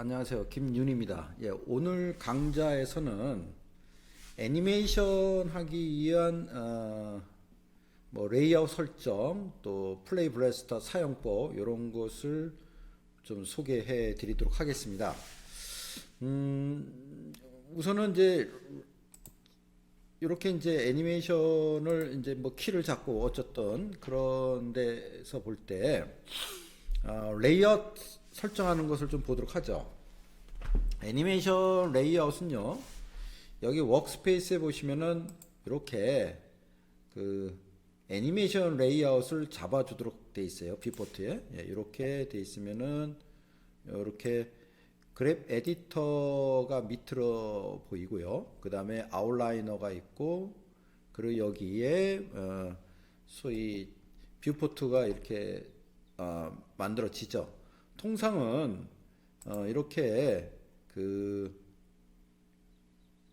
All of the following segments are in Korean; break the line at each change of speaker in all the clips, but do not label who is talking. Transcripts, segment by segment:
안녕하세요. 김윤입니다. 예, 오늘 강좌에서는 애니메이션 하기 위한 어, 뭐 레이아웃 설정 또 플레이 블래스터 사용법 이런 것을 좀 소개해 드리도록 하겠습니다. 음, 우선은 이제 이렇게 이제 애니메이션을 이제 뭐 키를 잡고 어쨌든 그런 데서 볼때 어, 레이아웃 설정하는 것을 좀 보도록 하죠. 애니메이션 레이아웃은요. 여기 워크스페이스에 보시면은 이렇게 그 애니메이션 레이아웃을 잡아주도록 돼 있어요. 뷰포트에 예, 이렇게 돼 있으면은 이렇게 그래프 에디터가 밑으로 보이고요. 그 다음에 아웃라이너가 있고 그리고 여기에 어, 소위 뷰포트가 이렇게 어, 만들어지죠. 통상은 어, 이렇게 그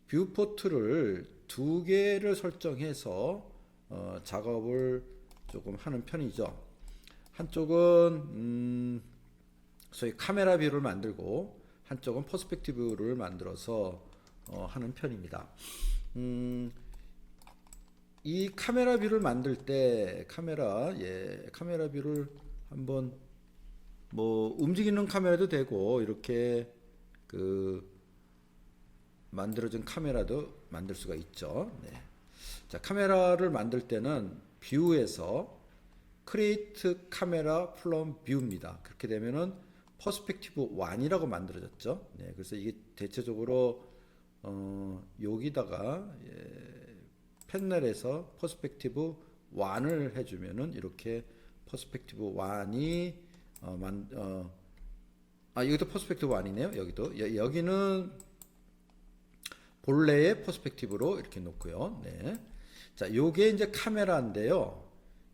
뷰포트를 두 개를 설정해서 어, 작업을 조금 하는 편이죠. 한쪽은 음, 소위 카메라 뷰를 만들고 한쪽은 퍼스펙티브를 만들어서 어, 하는 편입니다. 음, 이 카메라 뷰를 만들 때 카메라 예 카메라 뷰를 한번 뭐 움직이는 카메라도 되고 이렇게 그 만들어진 카메라도 만들 수가 있죠. 네. 자 카메라를 만들 때는 뷰에서 크리에이트 카메라 플럼 뷰입니다. 그렇게 되면은 퍼스펙티브 1이라고 만들어졌죠. 네, 그래서 이게 대체적으로 어, 여기다가 예, 패널에서 퍼스펙티브 1을 해주면은 이렇게 퍼스펙티브 1이 어, 만, 어, 아 여기도 퍼스펙티브 1이네요. 여기도 여, 여기는 본래의 퍼스펙티브로 이렇게 놓고요. 네. 자, 요게 이제 카메라인데요.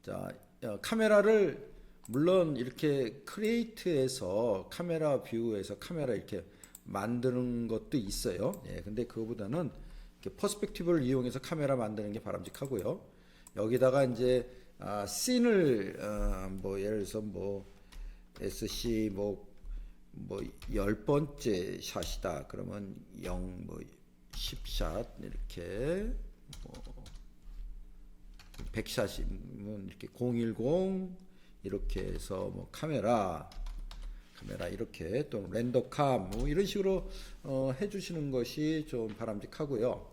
자, 어, 카메라를 물론 이렇게 크리에이트에서 카메라 뷰에서 카메라 이렇게 만드는 것도 있어요. 예, 근데 그거보다는 이렇게 퍼스펙티브를 이용해서 카메라 만드는 게 바람직하고요. 여기다가 이제 아, 씬을 어, 뭐 예를 들어서 뭐 SC 뭐뭐열 번째 샷이다. 그러면 0뭐 10샷 이렇게 뭐 100샷이면 이렇게 010 이렇게 해서 뭐 카메라 카메라 이렇게 또 렌더캄 뭐 이런 식으로 어, 해주시는 것이 좀 바람직하고요.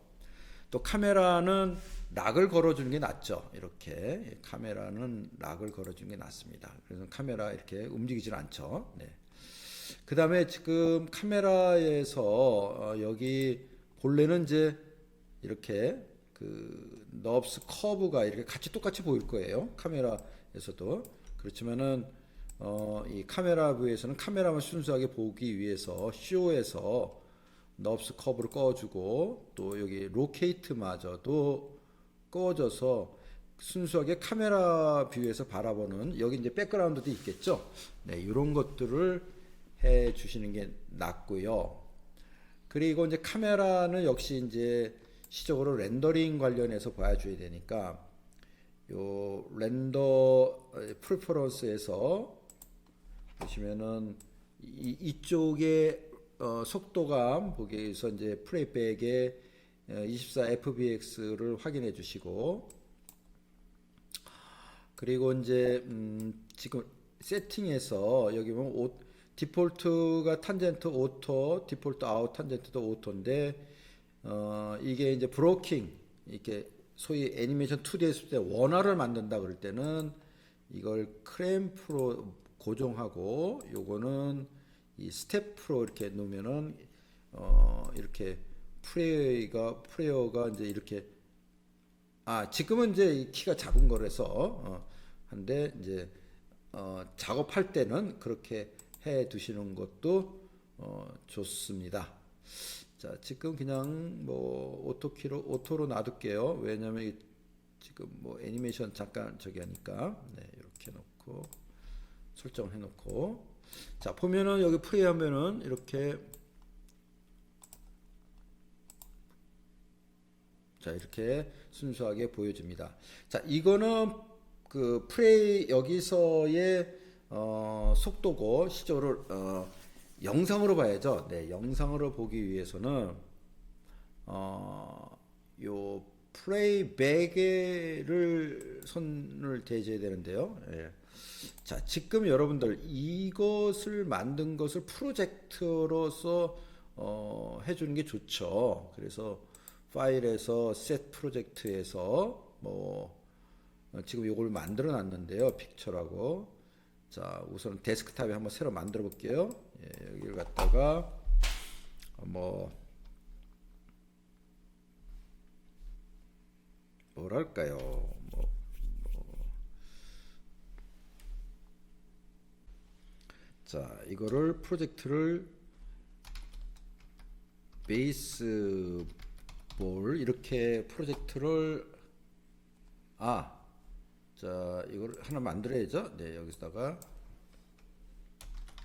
또 카메라는 락을 걸어주는 게 낫죠. 이렇게 카메라는 락을 걸어주는 게 낫습니다. 그래서 카메라 이렇게 움직이질 않죠. 네. 그 다음에 지금 카메라에서 어, 여기 본래는 이제 이렇게 그 넙스 커브가 이렇게 같이 똑같이 보일 거예요. 카메라에서도 그렇지만은 어, 이 카메라 뷰에서는 카메라만 순수하게 보기 위해서 쇼에서 넙스 커브를 꺼주고 또 여기 로케이트마저도 꺼져서 순수하게 카메라 뷰에서 바라보는 여기 이제 백그라운드도 있겠죠. 네, 이런 것들을 해 주시는 게 낫고요. 그리고 이제 카메라는 역시 이제 시적으로 렌더링 관련해서 봐줘야 되니까 요 렌더 프리퍼런스에서 보시면은 이, 이쪽에 어, 속도감 보기 위해서 이제 프레이백의 24 FBX를 확인해 주시고 그리고 이제 음, 지금 세팅에서 여기 보면 오, 디폴트가 탄젠트 오토, 디폴트 아웃 탄젠트도 오토인데 어, 이게 이제 브로킹 이렇게 소위 애니메이션 2D 했을 때 원화를 만든다 그럴 때는 이걸 크램프로 고정하고 요거는 이 스텝프로 이렇게 놓으면은 어 이렇게 프레이가 프레어가 이제 이렇게 아 지금은 이제 이 키가 작은 거라서 어 한데 이제 어 작업할 때는 그렇게 해 두시는 것도 어 좋습니다. 자 지금 그냥 뭐 오토키로 오토로 놔둘게요. 왜냐면 지금 뭐 애니메이션 잠깐 저기 하니까 네 이렇게 놓고 설정을 해놓고 자 보면은 여기 프레이 하면은 이렇게 자 이렇게 순수하게 보여집니다. 자 이거는 그 프레이 여기서의 어, 속도고 시조를 어, 영상으로 봐야죠. 네, 영상으로 보기 위해서는 어, 요 플레이백에를 손을 대줘야 되는데요. 예. 자, 지금 여러분들 이것을 만든 것을 프로젝트로서 어, 해주는 게 좋죠. 그래서 파일에서 set 프로젝트에서 뭐 어, 지금 이걸 만들어 놨는데요. 픽처라고. 자, 우선 데스크탑에 한번 새로 만들어 볼게요. 예, 여기를 갖다가 어, 뭐 뭐랄까요? 뭐, 뭐. 자, 이거를 프로젝트를 베이스 볼 이렇게 프로젝트를 아, 자, 이걸 하나 만들어야죠. 네, 여기서다가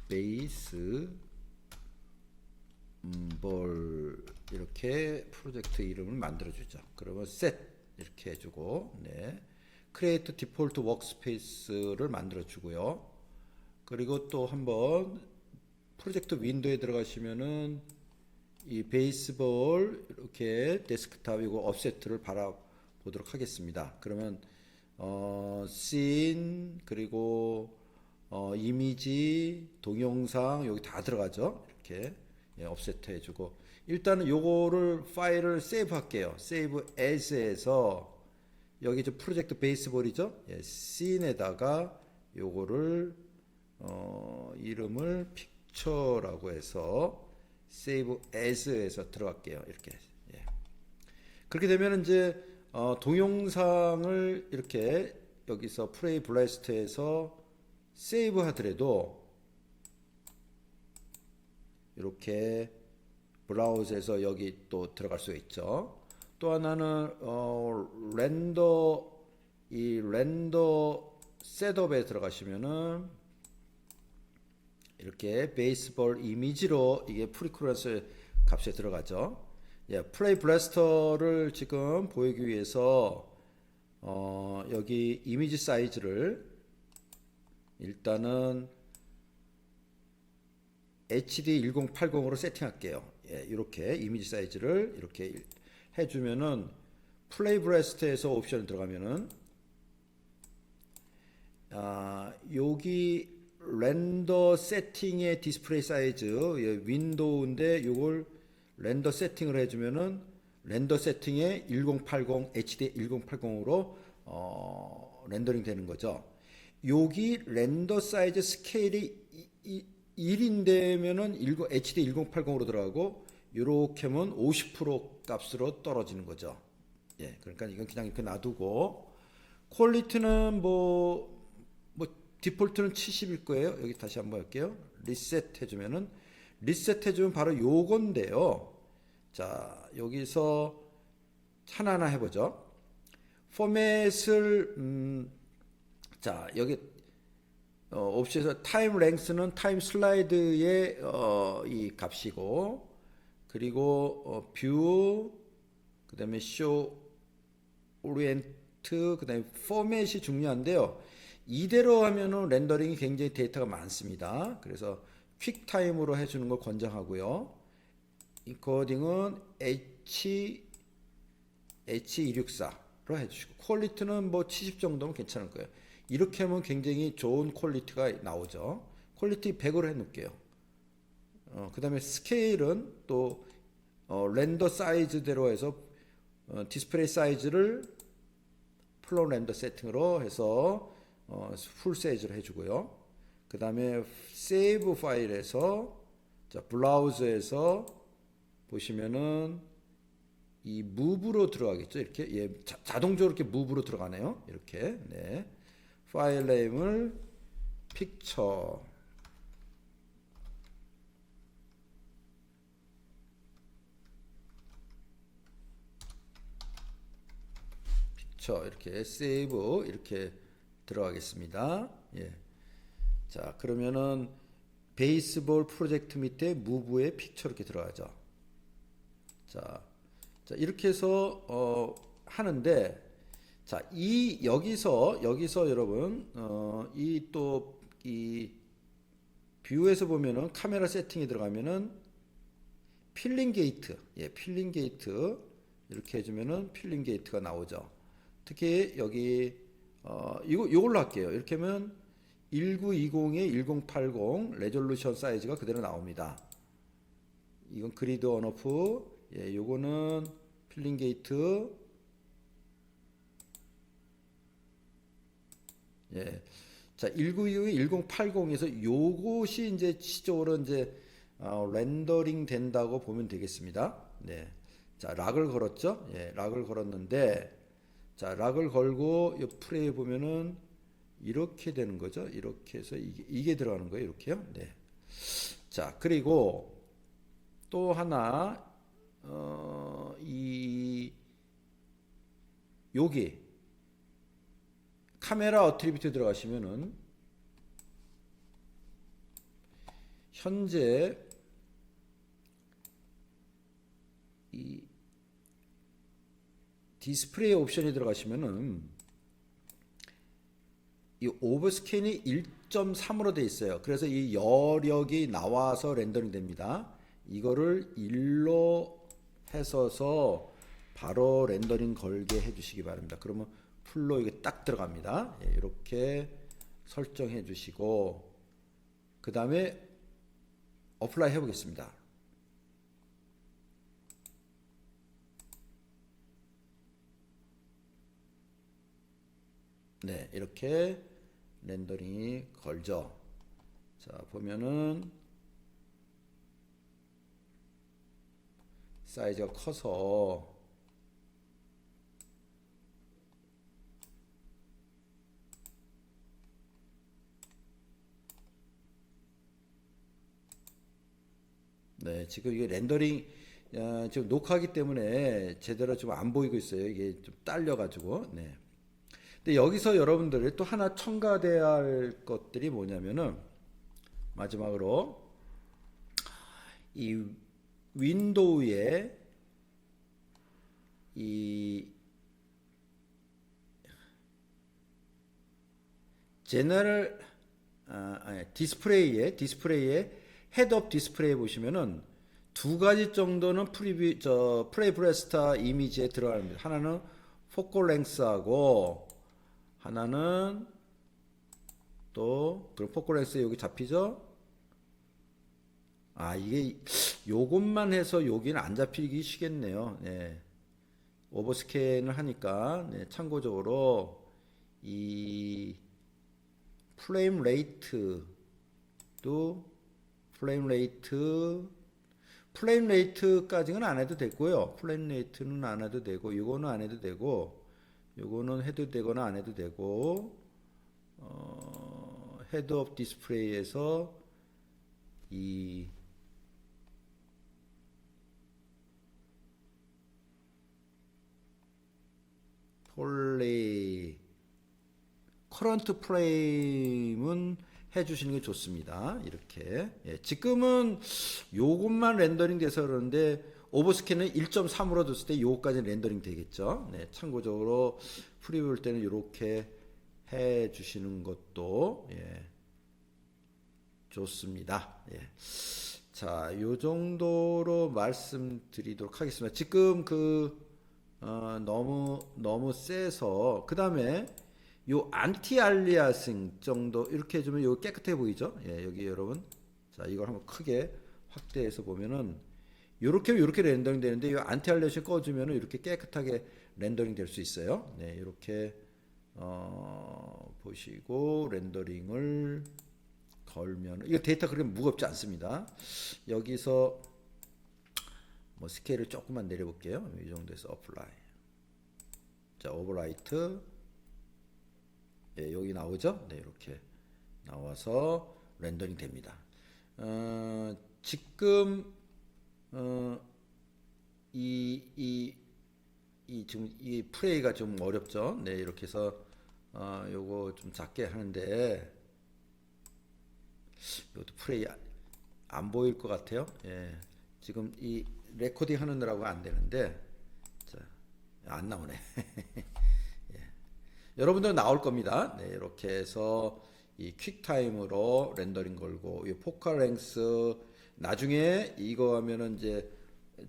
베이스 음, 볼 이렇게 프로젝트 이름을 만들어 주죠. 그러면 set 이렇게 해주고 네. create default workspace를 만들어 주고요. 그리고 또 한번 프로젝트 윈도우에 들어가시면은 이 베이스볼 이렇게 데스크탑이고 offset를 바라보도록 하겠습니다. 그러면 어, 씬 그리고 어, 이미지, 동영상 여기 다 들어가죠. 이렇게 예, offset 해주고 일단은 요거를 파일을 세이브 할게요. 세이브 as에서 여기 저 프로젝트 베이스볼이죠. 예, 씬에다가 요거를 어, 이름을 픽처라고 해서 세이브 as에서 들어갈게요. 이렇게 예. 그렇게 되면 이제 어, 동영상을 이렇게 여기서 프레이 블라스트에서 세이브 하더라도 이렇게 브라우저에서 여기 또 들어갈 수가 있죠. 또 하나는 어, 렌더 이 렌더 셋업에 들어가시면은 이렇게 베이스볼 이미지로 이게 프리쿠런스 값에 들어가죠. 예, 플레이 블래스터를 지금 보이기 위해서 어, 여기 이미지 사이즈를 일단은 HD 1080으로 세팅할게요. 예, 이렇게 이미지 사이즈를 이렇게 해주면은 플레이 브레스트에서 옵션 들어가면은 아, 여기 렌더 세팅의 디스플레이 사이즈 예, 윈도우인데 이걸 렌더 세팅을 해주면은 렌더 세팅에 1080 HD 1080으로 어, 렌더링 되는 거죠. 여기 렌더 사이즈 스케일이 1인되면은 HD 1080으로 들어가고 이렇게 하면 50% 값으로 떨어지는 거죠. 예, 그러니까 이건 그냥 이렇게 놔두고 퀄리티는 뭐, 뭐 디폴트는 70일 거예요. 여기 다시 한번 할게요. 리셋 해주면은 리셋 해주면 바로 요건데요. 자, 여기서 하나하나 해보죠. 포맷을 음, 자 여기 어, 옵션에서 타임 랭스는 타임 슬라이드의 어, 이 값이고 그리고 어, 뷰 그다음에 쇼 오리엔트 그다음에 포맷이 중요한데요. 이대로 하면은 렌더링이 굉장히 데이터가 많습니다. 그래서 퀵 타임으로 해주는 걸 권장하고요. 인코딩은 H H264로 해주시고 퀄리티는 뭐 70 정도면 괜찮을 거예요. 이렇게 하면 굉장히 좋은 퀄리티가 나오죠. 퀄리티 100으로 해놓을게요. 어, 그 다음에 스케일은 또 어, 렌더 사이즈대로 해서 어, 디스플레이 사이즈를 플로 렌더 세팅으로 해서 어, 풀 사이즈로 해주고요. 그 다음에 세이브 파일에서 자, 브라우저에서 보시면은 이 무브로 들어가겠죠. 이렇게 예, 자, 동적으로 이렇게 무브로 들어가네요. 이렇게 네. 파일 네임을 픽처 픽처 이렇게 세이브 이렇게 들어가겠습니다. 예. 자, 그러면은 베이스볼 프로젝트 밑에 무브의 픽처 이렇게 들어가죠. 자, 자 이렇게 해서 어, 하는데 자, 이 여기서 여기서 여러분 어, 이 또 이 뷰에서 보면은 카메라 세팅에 들어가면은 필링 게이트, 예, 필링 게이트 이렇게 해주면은 필링 게이트가 나오죠. 특히 여기 어 이거 이걸로 할게요. 이렇게 하면 1920에 1080 레졸루션 사이즈가 그대로 나옵니다. 이건 그리드 언오프, 예, 요거는 필링 게이트, 예. 자, 1925, 1080에서 요것이 이제 시적으로 이제 어, 렌더링 된다고 보면 되겠습니다. 네. 자, 락을 걸었죠? 예, 락을 걸었는데 자, 락을 걸고 이 프레이 보면은 이렇게 되는 거죠. 이렇게 해서 이게, 이게 들어가는 거예요. 이렇게요. 네. 자, 그리고 또 하나 어, 이 여기 카메라 어트리뷰트 들어가시면은 현재 이 디스플레이 옵션에 들어가시면은 이 오버스캔이 1.3으로 돼 있어요. 그래서 이 여력이 나와서 렌더링 됩니다. 이거를 1로 해서서 바로 렌더링 걸게 해주시기 바랍니다. 그러면 풀로 이게 딱 들어갑니다. 예, 이렇게 설정해 주시고 그 다음에 어플라이 해보겠습니다. 네, 이렇게 렌더링이 걸죠. 자, 보면은 사이즈가 커서 네, 지금 이게 렌더링 어, 지금 녹화하기 때문에 제대로 좀 안 보이고 있어요. 이게 좀 딸려 가지고. 네. 근데 여기서 여러분들이 또 하나 첨가돼야 할 것들이 뭐냐면은 마지막으로 이 윈도우에 이 제너럴 아, 아니, 디스플레이에 디스플레이에 헤드업 디스플레이 보시면은 두 가지 정도는 프리뷰 저 프레이브레스타 이미지에 들어갑니다. 하나는 포컬 랭스하고 하나는 또 그럼 포컬 랭스 여기 잡히죠? 아 이게 요것만 해서 여기는 안 잡히기 쉬겠네요. 네. 오버스캔을 하니까 네, 참고적으로 이 플레임 레이트도 플레임 레이트 플레임 레이트까지는 안 해도 되고요. 플레임 레이트는 안 해도 되고 이거는 안 해도 되고 요거는 해도 되거나 안 해도 되고 어, 헤드 업 디스플레이에서 이 폴레이 커런트 프레임은 해주시는 게 좋습니다. 이렇게 예, 지금은 요것만 렌더링 돼서 그러는데 오버스캔은 1.3으로 뒀을 때 요거까지 렌더링 되겠죠. 네, 참고적으로 프리뷰일 때는 이렇게 해 주시는 것도 예, 좋습니다. 예. 자, 요 정도로 말씀드리도록 하겠습니다. 지금 그 어, 너무 너무 세서 그 다음에 요 안티 알리아싱 정도 이렇게 해주면 요 깨끗해 보이죠? 예, 여기 여러분. 자, 이걸 한번 크게 확대해서 보면은 요렇게 요렇게 렌더링 되는데 요 안티 알리아싱 꺼주면은 이렇게 깨끗하게 렌더링 될 수 있어요. 네, 이렇게 어, 보시고 렌더링을 걸면 이거 데이터 그렇게 무겁지 않습니다. 여기서 뭐 스케일을 조금만 내려볼게요. 이 정도에서 어플라이. 자, 오버라이트. 예, 여기 나오죠? 네, 이렇게 나와서 렌더링 됩니다. 어, 지금 어, 이, 지금 이 프레이가 좀 어렵죠? 네, 이렇게 해서 어, 요거 좀 작게 하는데 이것도 프레이 안, 안 보일 것 같아요. 예, 지금 이 레코딩 하느라고 안 되는데 자, 안 나오네. 예. 여러분들 나올 겁니다. 네, 이렇게 해서 이 퀵타임으로 렌더링 걸고 이 포컬 랭스 나중에 이거 하면은 이제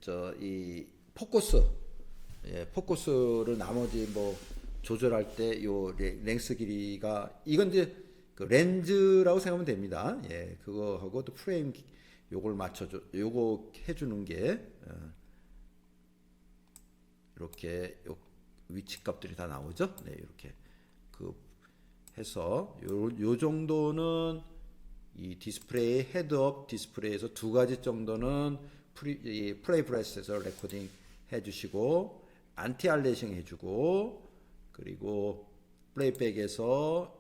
저 이 포커스 예, 포커스를 나머지 뭐 조절할 때 요 랭스 길이가 이건 이제 그 렌즈라고 생각하면 됩니다. 예, 그거하고 또 프레임 기- 요걸 맞춰줘 요거 해주는 게 어, 이렇게 요 위치 값들이 다 나오죠. 네, 이렇게 그 해서 요, 요 정도는 이 디스플레이 헤드업 디스플레이에서 두 가지 정도는 프리, 이 플레이 프레스에서 레코딩 해주시고 안티 알레싱 해주고 그리고 플레이백에서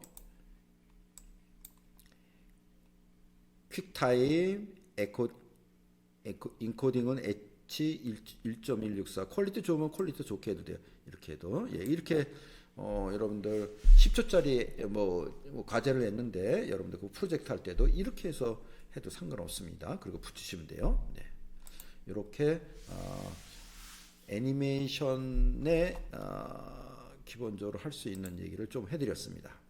퀵타임 에코, 에코 인코딩은 H 1.164 퀄리티 좋으면 퀄리티 좋게 해도 돼요. 이렇게 해도 예, 이렇게 어, 여러분들 10초짜리 뭐, 뭐 과제를 냈는데 여러분들 그 프로젝트 할 때도 이렇게 해서 해도 상관없습니다. 그리고 붙이시면 돼요. 네. 이렇게 어, 애니메이션에 어, 기본적으로 할 수 있는 얘기를 좀 해드렸습니다.